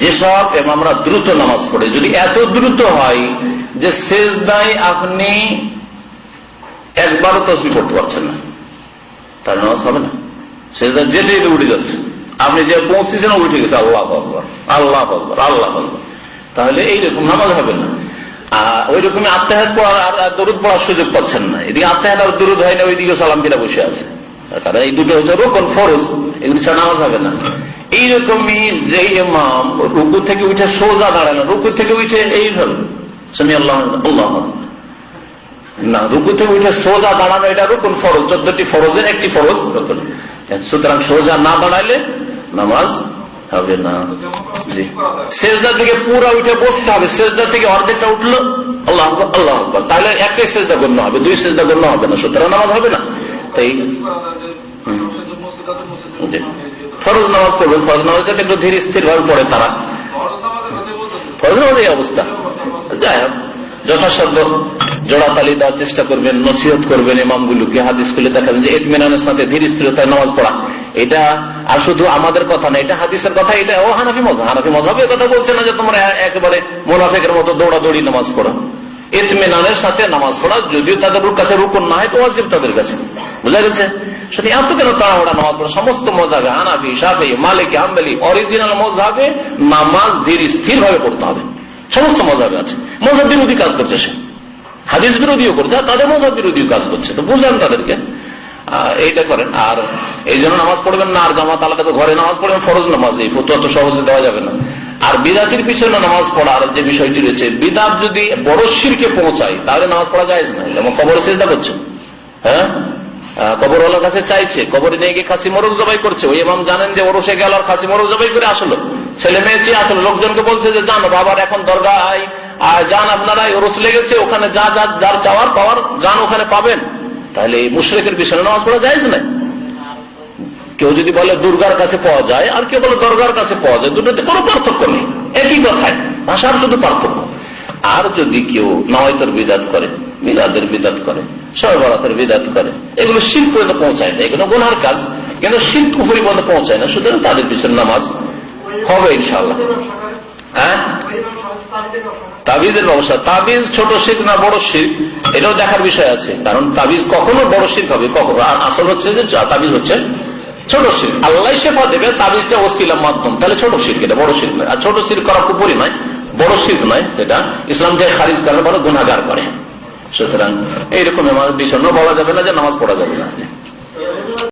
যেসব আমরা দ্রুত নামাজ পড়ে যদি এত দ্রুত হয় যে শেষ দায় আপনি একবারও তসবি পড়তে পারছেন না তার নামাজ হবে না। শেষ দায় যেতে যেতে উঠে যাচ্ছে। আপনি যে পৌঁছেছেন, উঠে গেছে। আল্লাহ আকবর আল্লাহ আকবর আল্লাহ আকবর। তাহলে এইরকম নামাজ হবে না। ওই রকমই আত্মাহাত পড়ার আর দরুদ পড়ার সুযোগ পাচ্ছেন না। এদিকে আত্মাহাত আর দরুদ হয় না, ওইদিকে সালাম ফিরা বসে আছে। তারা এই দুটো হচ্ছে রোকন, ফরজ, এগুলি ছাড়া নামাজ হবে না। এইরকমই যে ইমাম রুকু থেকে উঠে সোজা দাঁড়ানো রুকু থেকে উঠে এই এইভাবে শুনি আল্লাহ আল্লাহ না, রুকু থেকে উঠে সোজা দাঁড়ানো, এটা রুকুন ফরজ, চোদ্দটি ফরজের একটি ফরজ রুকুন। সুতরাং সোজা না দাঁড়াইলে নামাজ হবে না। জি। সেজদা থেকে পুরা উঠে বসতে হবে সেজদা থেকে অর্ধেকটা উঠল, আল্লাহ আল্লাহ তাহলে একটাই সেজদা গণ্য হবে, দুই সেজদা গণ্য হবে না, সুতরাং নামাজ হবে না। তাই। ফরজ নামাজ পড়বেন, ফরজ নামাজ একটু ধীরে স্থির ভাবে পড়ে তারা। ফরজ নামাজ এই অবস্থা। যাই হোক, যথাসাধ্য জোড়াতালি দেওয়ার চেষ্টা করবেন, নসিহত করবেন ইমামগুলোকে, হাদিস খুলে দেখাবেন যে এতমিনানের সাথে ধীর স্থিরতায় নামাজ পড়া। এটা আর শুধু আমাদের কথা না, এটা হাদিসের কথা, এটা ও হানাফি মজা হানাফি মজাবে কথা বলছে না যে তোমরা একেবারে মোনাফেকের মতো দৌড়াদৌড়ি নামাজ পড়ো। এতমিনানের সাথে নামাজ পড়া, যদিও তাদের কাছে রুকুন না হয়, তো ওয়াজিব তাদের কাছে। বুঝা গেছে? সেটা এত কেন নামাজ পড়া? সমস্ত মালিক অরিজিনাল নামাজ ধীর স্থির ভাবে পড়তে হবে। সমস্ত আছে। বিরোধী কাজ করছে সে। হাদিস বিরোধীও করছে তাদের বিরোধী কাজ করছে। তো বুঝলেন তাদেরকে। এইটা করেন। আর এই জন্য নামাজ পড়বেন না আর জামাত আলাদা ঘরে নামাজ পড়বেন ফরজ নামাজ এই ফতুয়া তো সহজে দেওয়া যাবে না। আর বিদাতির পিছনে নামাজ পড়ার যে বিষয়টি রয়েছে বিদাত যদি বড় শিরকে পৌঁছায় তাহলে নামাজ পড়া যায় না যেমন কবরে চেষ্টা করছে। হ্যাঁ? আহ, কবরওয়ালার কাছে চাইছে কবরে নিয়ে গিয়ে খাসি মরক জবাই করছে। ওই এমাম জানেন যে ওরসে গেল আর খাসি মরক জবাই করে আসলো। ছেলে মেয়ে চেয়ে আসলো লোকজনকে বলছে যে জানো বাবার এখন দরগা আর যান আপনারা ওরস লেগেছে ওখানে যা যা যার চাওয়ার পাওয়ার যান ওখানে পাবেন। তাহলে এই মুশরেকের পিছনে নামাজ পড়া যায় না? কেউ যদি বলে দুর্গার কাছে পাওয়া যায়, আর কেউ বলে দরগার কাছে পাওয়া যায়, দুটোতে কোনো পার্থক্য নেই। একই কথায়, ভাষার শুধু পার্থক্য। আর যদি কেউ নয়তর বিদাত করে, মিলাদের বিদাত করে, সরবরাতের বিদাত করে, এগুলো শিল্প পর্যন্ত পৌঁছায় না, এগুলো গোনার কাজ। কিন্তু শিল্প পর্যন্ত পৌঁছায় না? সুতরাং তাদের পিছনে নামাজ হবে ইনশাল্লাহ হ্যাঁ? তাবিজের ব্যবস্থা। তাবিজ ছোট শিখ না বড় শিখ? এটাও দেখার বিষয় আছে। কারণ তাবিজ কখনো বড় শিখ হবে, কখনো। আর আসল হচ্ছে যে তাবিজ হচ্ছে ছোট শিখ। আল্লাহ শেফা দেবে তাবিজটা ওসিলার মাধ্যম। তাহলে ছোট শিখ, এটা বড় শিখ নয়। আর ছোট শিখ করা কুপুরি নয়, বড় শিখ নয় সেটা ইসলাম থেকে খারিজ করে বড় গুণাগার করে। সুতরাং এইরকম বিষয়। বলা যাবে না যে নামাজ পড়া যাবে না।